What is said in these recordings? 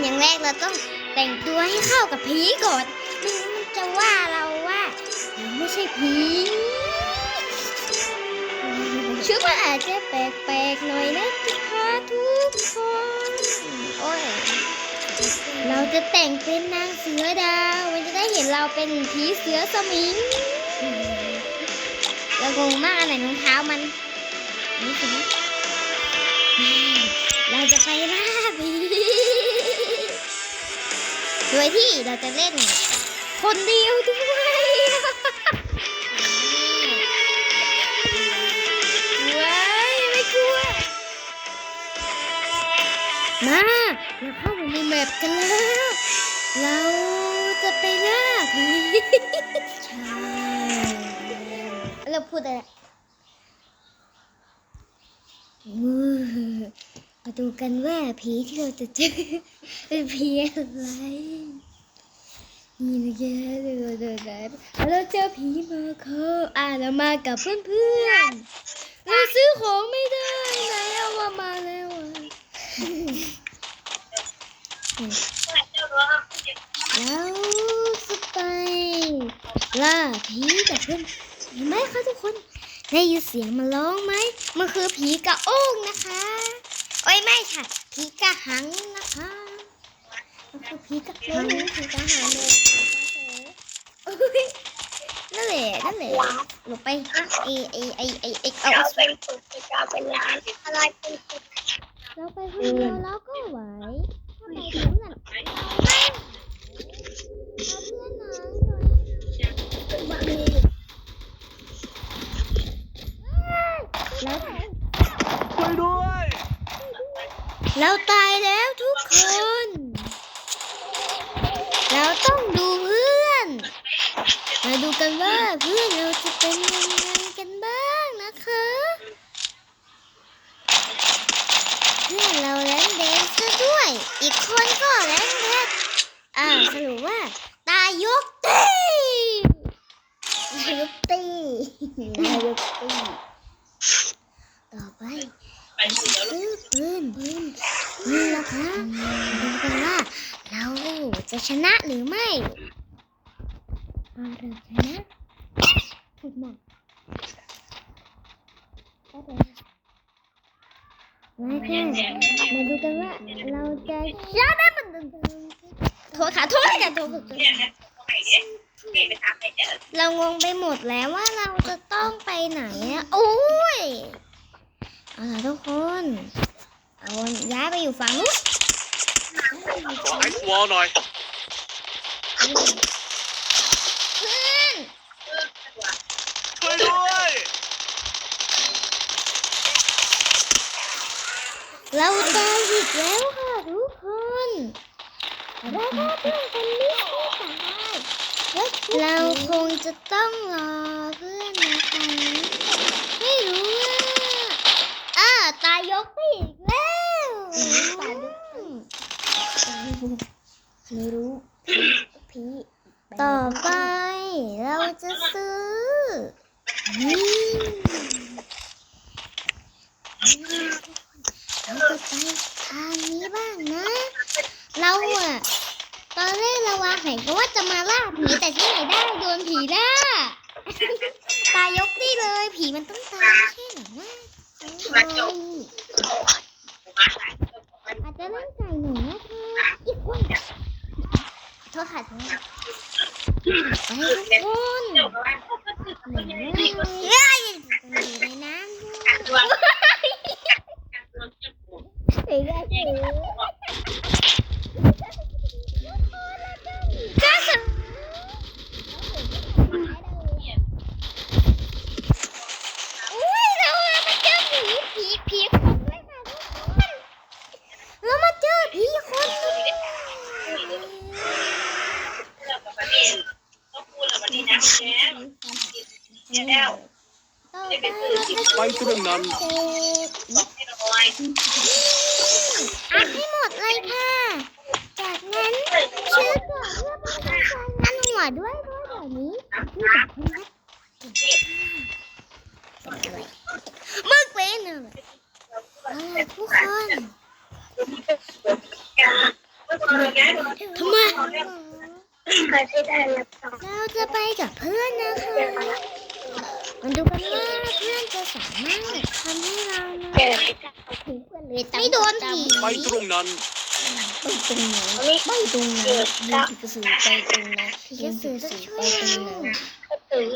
อย่างแรกเราต้องแต่งตัวให้เข้ากับผีก่อนไม่งั้นมันจะว่าเราว่าเราไม่ใช่ผีชื่อว่าอาจจะแปลกๆหน่อยนะคะทุกคนโอ้ยเราจะแต่งเป็นนางเสือดาว มันจะได้เห็นเราเป็นผีเสือสมิงเรางงมากอันไหนรองเท้ามันนี่สิ เราจะไปล่าผีโดยที่เราจะเล่น คนเดียวด้วยว้ายไม่กลัว มาเราเข้ามาในแมปกันแล้ว เราจะไปล่าผีใช่เราพูดอะไร มาดูกันว่าผีที่เราจะเจอเป็นผีอะไรนี่นะแกเราเจอกันเราเจอผีมาเขาอ่าเรามากับเพื่อนๆเราซื้อของไม่ได้ไหนเอามามาแล้วอะแล้วจะไปล่าผีกับเพื่อนเห็นไหมคะทุกคนได้ยินเสียงมันร้องไหมมันคือผีกระโอ้งนะคะ โอ้ยไม่ค่ะผีกระหังนะคะมันคือผีกระหังผีกระหังเลยโอ้ยนั่นแหละนั่นแหละหลบไปไอไอไอไอไอเอาเราเป็นฝึกเราเป็นงานอะไรเป็นฝึกเราไปคนเดียวเราก็ เราตายแล้วทุกคน เราต้องดูเพื่อน มาดูกันว่าเพื่อนเราจะเป็นยังไงกันบ้างนะคะ เพื่อนเราแลนเดนซะด้วย อีกคนก็แลนเดนอ่าสรุปว่า ตายกตีนายกตีนายกตีต่อไปไปเสียว ซื้อปืนปืนนี่นะคะดูกันว่าเราจะชนะหรือไม่เราชนะถูกมากมาค่ะมาดูกันว่าเราจะชนะมันโทษค่ะโทษค่ะโทษค่ะเนี่ยนะตรงไหนเนี่ยเรางงไปหมดแล้วว่าเราจะต้องไปไหนอะโอ้ย เอาล่ะทุกคนเอาย้ายไปอยู่ฝั่งนู้นขอไอซ์วอลหน่อย เพื่อนช่วยด้วยเราตายอีกแล้วค่ะทุกคนเราก็เพื่อนคนนี้ไม่ตายเราคงจะต้องรอเพื่อนนะคะไม่รู้ว่าอ่าตายยกไปอีกแล้วตายยกไม่รู้พี่ต่อไป เราจะซื้อนี่เราจะไปทางนี้บ้างนะ เราอะตอนแรกเราวางแผนก็ว่าจะมาล่าผีแต่ที่ไหนได้โดนผีล่าตายยกนี่เลย ผีมันต้องตายไม่ใช่เหรอนะอาจจะเล่นไก่หนูนะคะอีกคน โทษค่ะโทษไปทุกคนเดี๋ยวไปหนูเอ้ยอยู่ในน้ำ ไปตรงนั้นไม่ร้อยให้หมดเลยค่ะ จากนั้นชื่อก่อนเพื่อป้วงกันการหัวด้วยด้วยแบบนี้มึกเป็นเลยทุกคนทำไมเราจะไปกับเพื่อนนะคะ มันดูกันว่าเพื่อนจะสามารถทำให้เรานะเดือนละไม่โดนผีไปตรงนั้นไปตรงไหนนี่ไปตรงไหนยิงผีกระสือไปตรงไหนผีกระสือต้องช่วยเราก็ตื่น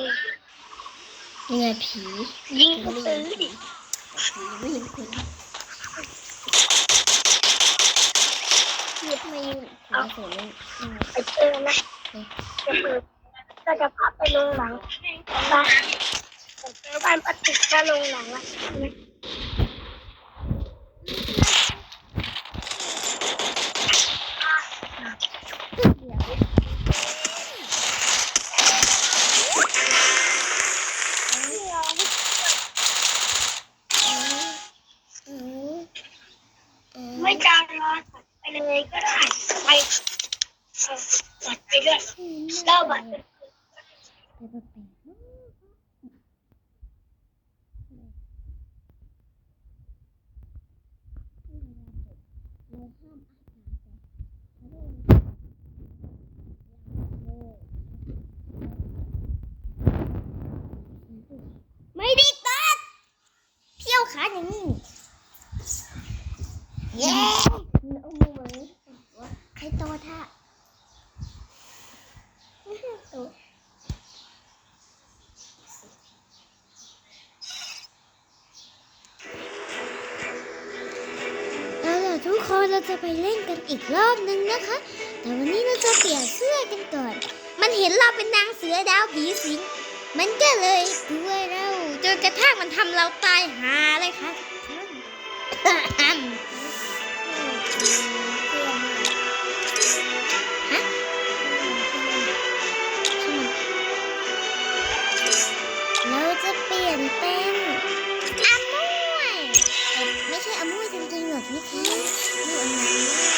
ยังไงผียิงก็ตื่นดิไม่เห็นคนเทียบไม่ยืนผีกระสือไม่อืมไปเจอนะก็จะพาไปโรงหนังบ้า นเจอบ้านปฏิกก็โรงหนังละอืมอืมไม่จานรอไปเลยก็ได้ไปบัตรไปด้วยเล่าบัตร ไม่ได้ตัดเที่ยวขาอย่างนี้เย้เอามือมาเลยใครโตท่าโตเอาล่ะทุกคนเราจะไปเล่นกันอีกรอบนึงนะคะ แต่วันนี้เราจะเปลี่ยนเสื้อกันก่อน มันเห็นเราเป็นนางเสือดาวผีสิง มันก็เลยกลัวเราจนกระทั่งมันทำเราตายหาเลยค่ะฮะเราจะเปลี่ยนเป็นอามวยเอ่อไม่ใช่อามวยจริงๆหรอกนะคะนี่อามว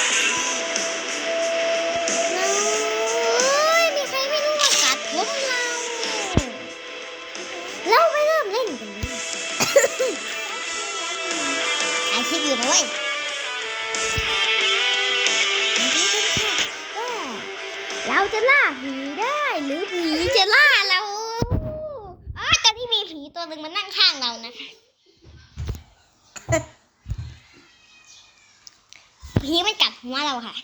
นะคะผีมันกัดหัวเราค่ะ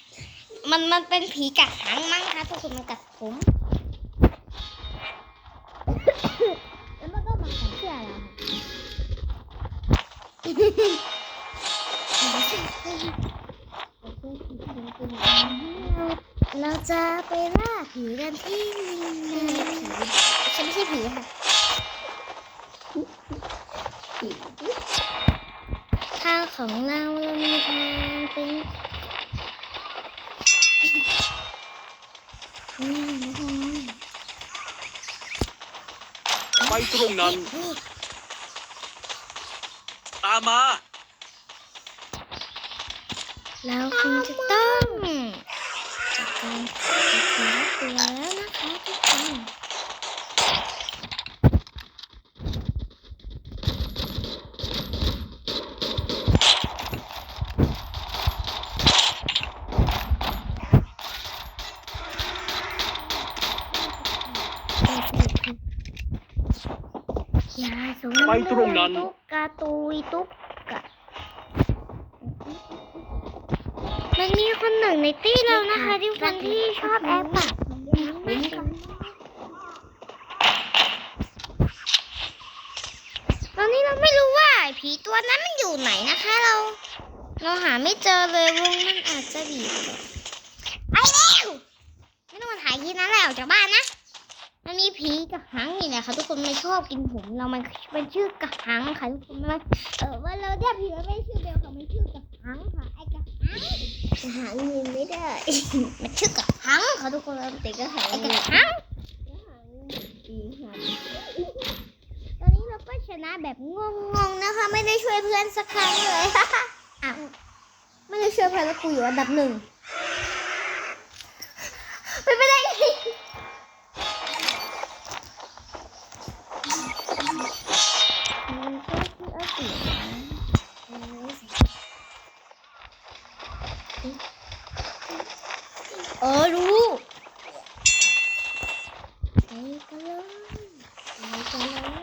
มันมันเป็นผีกัดหางมั้งคะทุกคนมันกัดผมแล้วมันก็มาใส่เสื้อเราเราจะไปล่าผีกันที่นาผีฉันไม่ใช่ผีค่ะทาง ของเราเรามีทางเป็นนี่นะคะไปตรงนั้น ตามมา เราคงจะต้องจัดการกับผีตัวแล้วนะคะทุกคน อย่าสงไปตรงนั้น ตุ๊กกาตุยตุ๊กกะมันมีคนหนึ่งในตี้เรานะคะที่คนที่ชอบแอปตอนนี้เราไม่รู้ว่าผีตัวนั้นมันอยู่ไหนนะคะ เรา เราหาไม่เจอเลยวงมันอาจจะบีบไปแล้วไม่ต้องมาถ่ายคลิปนั้นแล้วออกจากบ้านนะ มันมีผีกระหังนี่แหละค่ะทุกคนมันชอบกินผมเรามันเป็นชื่อกระหังค่ะทุกคนมันเออว่าเราเรียกผีมันไม่ชื่อเบลค่ะมันชื่อกระหังค่ะไอ้กระหังกระหังยินไม่ได้ มันชื่อกระหังค่ะทุกคนแต่กระหังไอ้กระหังกระหังดีค่ะตอนนี้เราก็ชนะแบบงงๆนะคะ ไม่ได้ช่วยเพื่อนสักครั้งเลยอ้าวไม่ได้ช่วยเพื่อนแล้วกูอยู่อันดับหนึ่งเป็นไปได้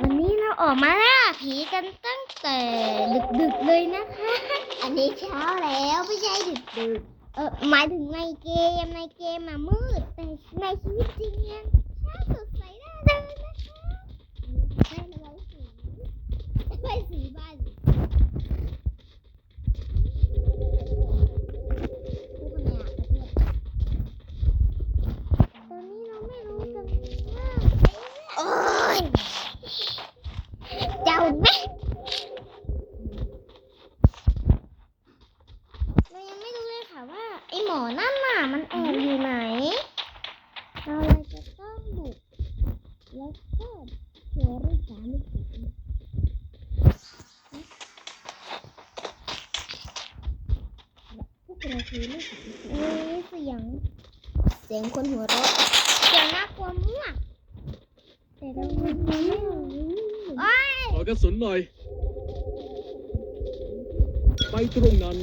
วันนี้เราออกมาล่าผีกันตั้งแต่ดึกดึกเลยนะคะ อันนี้เช้าแล้วไม่ใช่ดึกดึกเออหมายถึงในเกมในเกมมามืดแต่ในชีวิตจริงเช้าสดใสได้เลยนะคะ เจ้าแม่เรายังไม่รู้เลยค่ะว่าไอหมอนั่นน่ะมันแอบอยู่ไหน เราเลยจะต้องบุกแล้วก็เชื่อริสาไม่ถึงพวกเราคือไม่ถึงเอ้ยเสียง เสียงคนหัวเราะเสียงน่ากลัวมาก แต่เราไม่รู้โอ้ยขอกระสุนหน่อย ไปตรงนั้น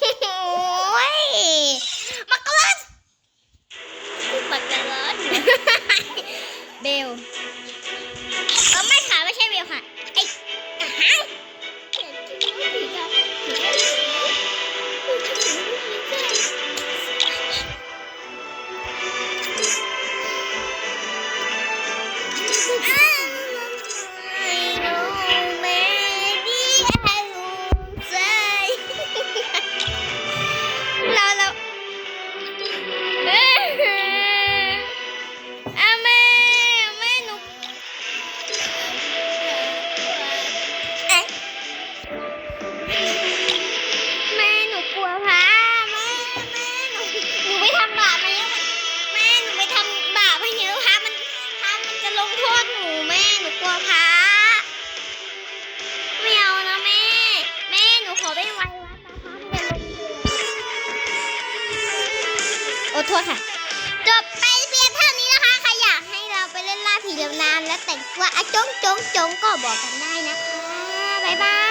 hehehe ค่ะ จบไปเพียงเท่านี้นะคะ ใครอยากให้เราไปเล่นล่าผีเรียมนานและแต่งตัวอะจงจงจงก็บอกกันได้นะคะ บ๊ายบาย